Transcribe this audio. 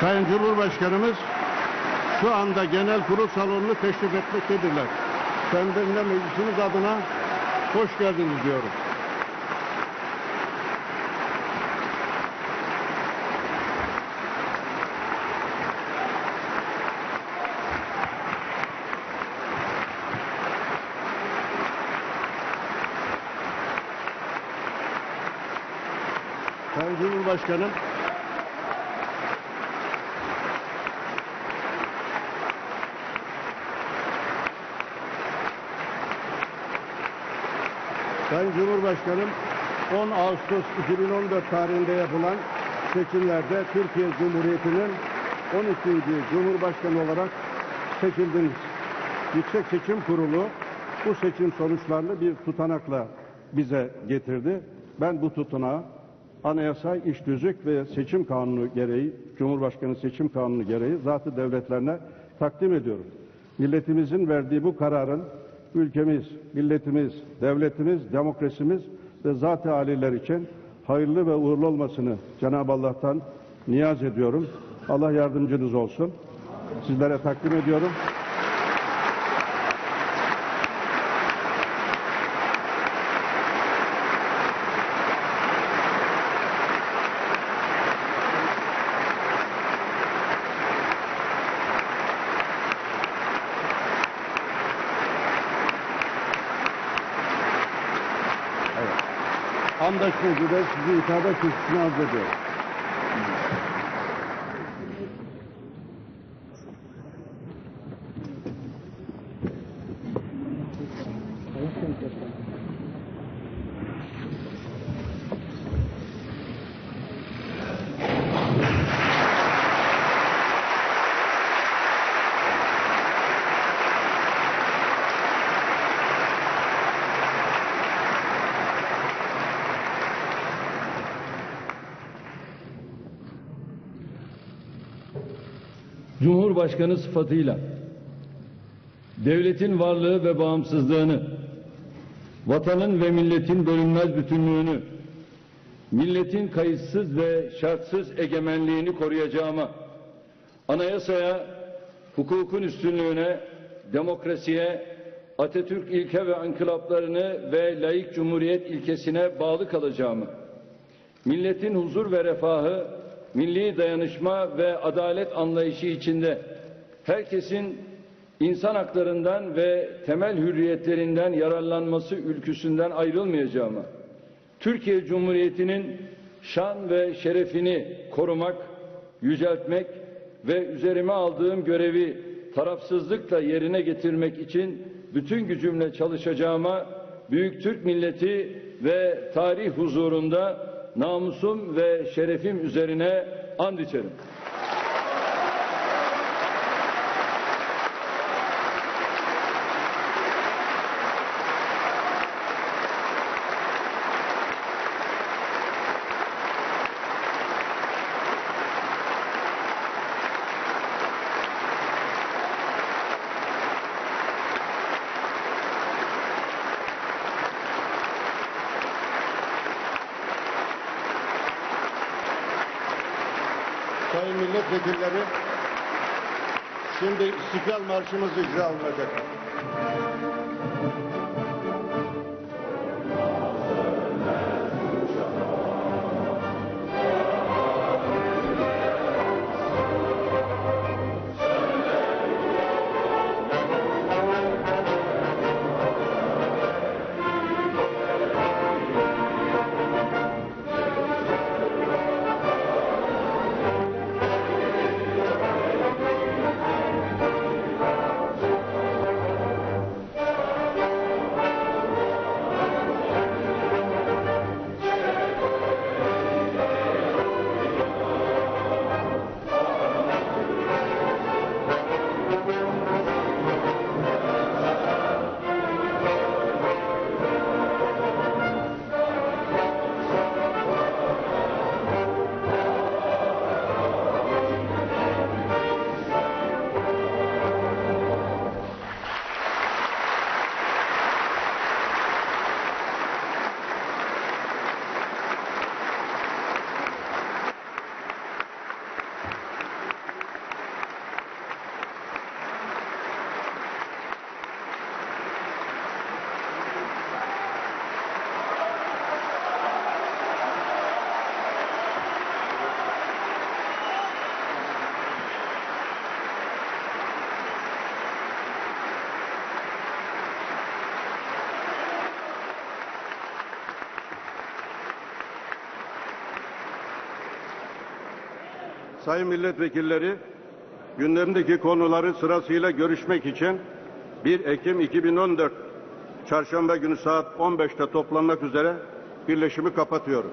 Sayın Cumhurbaşkanımız şu anda genel kurul salonunu teşrif etmektedirler. Kendilerine meclisimiz adına hoş geldiniz diyorum. Sayın Cumhurbaşkanım, Sayın Cumhurbaşkanım 10 Ağustos 2014 tarihinde yapılan seçimlerde Türkiye Cumhuriyeti'nin 12. Cumhurbaşkanı olarak seçildiniz. Yüksek Seçim Kurulu bu seçim sonuçlarını bir tutanakla bize getirdi. Ben bu tutanağı anayasa, iş tüzük ve seçim kanunu gereği, Cumhurbaşkanı seçim kanunu gereği zatı devletlerine takdim ediyorum. Milletimizin verdiği bu kararın ülkemiz, milletimiz, devletimiz, demokrasimiz ve zat-ı aliler için hayırlı ve uğurlu olmasını Cenab-ı Allah'tan niyaz ediyorum. Allah yardımcınız olsun. Sizlere takdim ediyorum. Andaşlı üzere sizi hitaba kürsüsüne arz Cumhurbaşkanı sıfatıyla devletin varlığı ve bağımsızlığını, vatanın ve milletin bölünmez bütünlüğünü, milletin kayıtsız ve şartsız egemenliğini koruyacağıma, anayasaya, hukukun üstünlüğüne, demokrasiye, Atatürk ilke ve ankılaplarını ve layık cumhuriyet ilkesine bağlı kalacağımı, milletin huzur ve refahı, milli dayanışma ve adalet anlayışı içinde herkesin insan haklarından ve temel hürriyetlerinden yararlanması ülküsünden ayrılmayacağıma, Türkiye Cumhuriyeti'nin şan ve şerefini korumak, yüceltmek ve üzerime aldığım görevi tarafsızlıkla yerine getirmek için bütün gücümle çalışacağıma Büyük Türk milleti ve tarih huzurunda namusum ve şerefim üzerine and içerim. Sayın milletvekilleri, şimdi İstiklal Marşımız icra olunacak. Sayın milletvekilleri, gündemdeki konuları sırasıyla görüşmek için 1 Ekim 2014 Çarşamba günü saat 15'te toplanmak üzere birleşimi kapatıyorum.